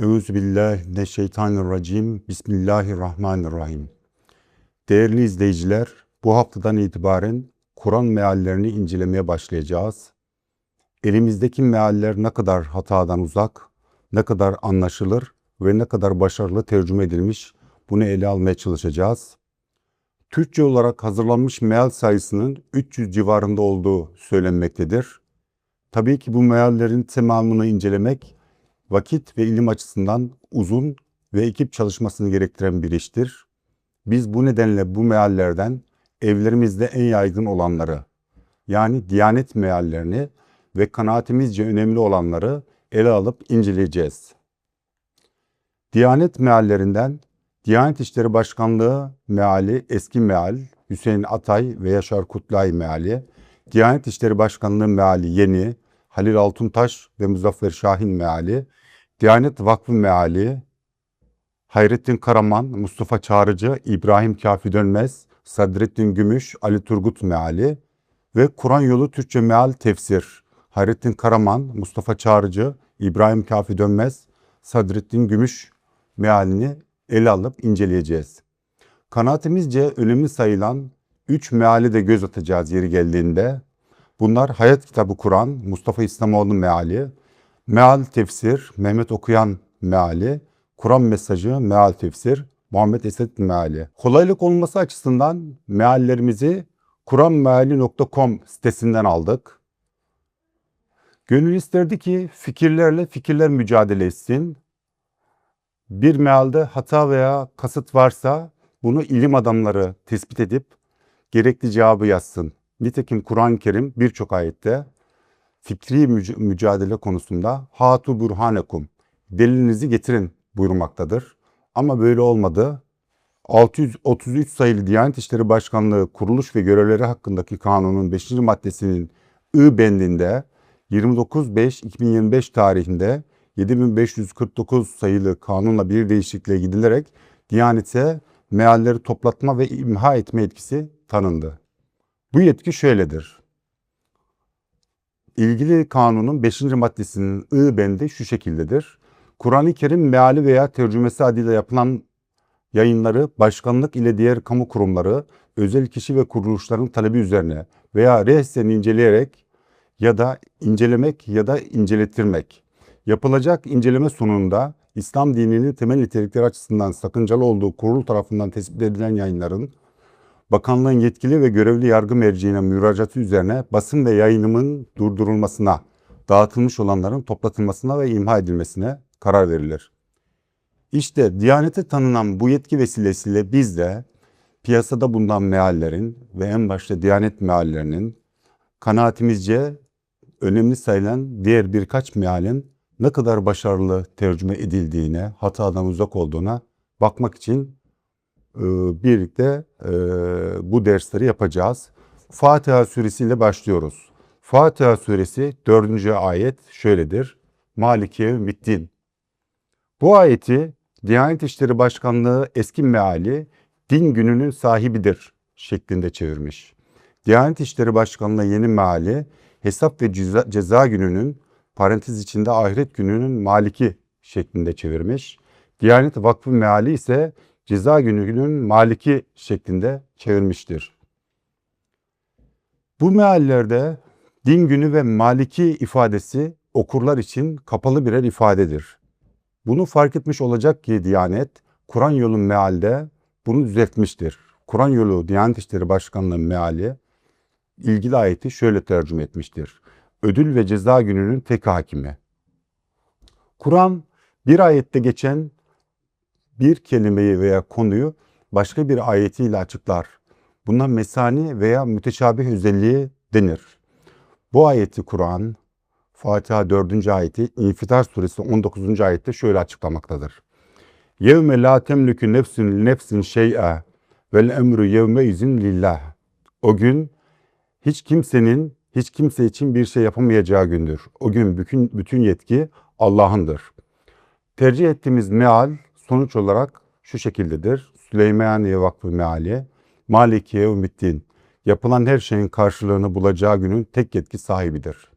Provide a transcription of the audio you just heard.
Euzubillahimineşşeytanirracim. Bismillahirrahmanirrahim. Değerli izleyiciler, bu haftadan itibaren Kur'an meallerini incelemeye başlayacağız. Elimizdeki mealler ne kadar hatadan uzak, ne kadar anlaşılır ve ne kadar başarılı tercüme edilmiş bunu ele almaya çalışacağız. Türkçe olarak hazırlanmış meal sayısının 300 civarında olduğu söylenmektedir. Tabii ki bu meallerin tamamını incelemek vakit ve ilim açısından uzun ve ekip çalışmasını gerektiren bir iştir. Biz bu nedenle bu meallerden evlerimizde en yaygın olanları yani Diyanet meallerini ve kanaatimizce önemli olanları ele alıp inceleyeceğiz. Diyanet meallerinden Diyanet İşleri Başkanlığı meali eski meal, Hüseyin Atay ve Yaşar Kutlay meali, Diyanet İşleri Başkanlığı meali yeni, Halil Altuntaş ve Muzaffer Şahin meali, Diyanet Vakfı meali, Hayrettin Karaman, Mustafa Çağrıcı, İbrahim Kafi Dönmez, Sadrettin Gümüş, Ali Turgut meali ve Kur'an Yolu Türkçe meal tefsir, Hayrettin Karaman, Mustafa Çağrıcı, İbrahim Kafi Dönmez, Sadrettin Gümüş mealini ele alıp inceleyeceğiz. Kanaatimizce önemli sayılan üç meali de göz atacağız yeri geldiğinde. Bunlar Hayat Kitabı Kur'an, Mustafa İslamoğlu meali, Meal Tefsir, Mehmet Okuyan meali, Kur'an Mesajı, Meal Tefsir, Muhammed Esed meali. Kolaylık olması açısından meallerimizi kuranmeali.com sitesinden aldık. Gönül isterdi ki fikirlerle fikirler mücadele etsin. Bir mealde hata veya kasıt varsa bunu ilim adamları tespit edip gerekli cevabı yazsın. Nitekim Kur'an-ı Kerim birçok ayette fikri mücadele konusunda hatu burhanekum delilinizi getirin buyurmaktadır. Ama böyle olmadı. 633 sayılı Diyanet İşleri Başkanlığı kuruluş ve görevleri hakkındaki kanunun 5. maddesinin I bendinde 29.5.2025 tarihinde 7549 sayılı kanunla bir değişikliğe gidilerek Diyanet'e mealleri toplatma ve imha etme yetkisi tanındı. Bu yetki şöyledir. İlgili kanunun 5. maddesinin I bendi şu şekildedir. Kur'an-ı Kerim meali veya tercümesi adıyla yapılan yayınları başkanlık ile diğer kamu kurumları, özel kişi ve kuruluşların talebi üzerine veya rehsen inceleyerek ya da incelemek ya da incelettirmek. Yapılacak inceleme sonunda İslam dininin temel nitelikleri açısından sakıncalı olduğu kurul tarafından tespit edilen yayınların bakanlığın yetkili ve görevli yargı merciğine müracaatı üzerine basın ve yayınımın durdurulmasına, dağıtılmış olanların toplatılmasına ve imha edilmesine karar verilir. İşte Diyanete tanınan bu yetki vesilesiyle biz de piyasada bulunan meallerin ve en başta Diyanet meallerinin kanaatimizce önemli sayılan diğer birkaç mealin ne kadar başarılı tercüme edildiğine, hatadan uzak olduğuna bakmak için birlikte e, bu dersleri yapacağız. Fatiha suresiyle başlıyoruz. Fatiha suresi 4. ayet şöyledir. Maliki Yevmiddin. Bu ayeti Diyanet İşleri Başkanlığı eski meali din gününün sahibidir şeklinde çevirmiş. Diyanet İşleri Başkanlığı yeni meali hesap ve ceza, ceza gününün parantez içinde ahiret gününün maliki şeklinde çevirmiş. Diyanet Vakfı meali ise ceza gününün maliki şeklinde çevirmiştir. Bu meallerde din günü ve maliki ifadesi okurlar için kapalı birer ifadedir. Bunu fark etmiş olacak ki Diyanet, Kur'an yolu mealde bunu düzeltmiştir. Kur'an yolu Diyanet İşleri Başkanlığı meali ilgili ayeti şöyle tercüme etmiştir. Ödül ve ceza gününün tek hakimi. Kur'an bir ayette geçen bir kelimeyi veya konuyu başka bir ayetiyle açıklar. Buna mesani veya müteşabih özelliği denir. Bu ayeti Kur'an Fatiha 4. ayeti İnfitar suresi 19. ayette şöyle açıklamaktadır. Yevme la temlükü nefsin nefsin şey'e vel emru yevme izin lillah. O gün hiç kimsenin hiç kimse için bir şey yapamayacağı gündür. O gün bütün, bütün yetki Allah'ındır. Tercih ettiğimiz meal sonuç olarak şu şekildedir. Süleymaniye Vakfı meali, Maliki Yevmiddin, yapılan her şeyin karşılığını bulacağı günün tek yetki sahibidir.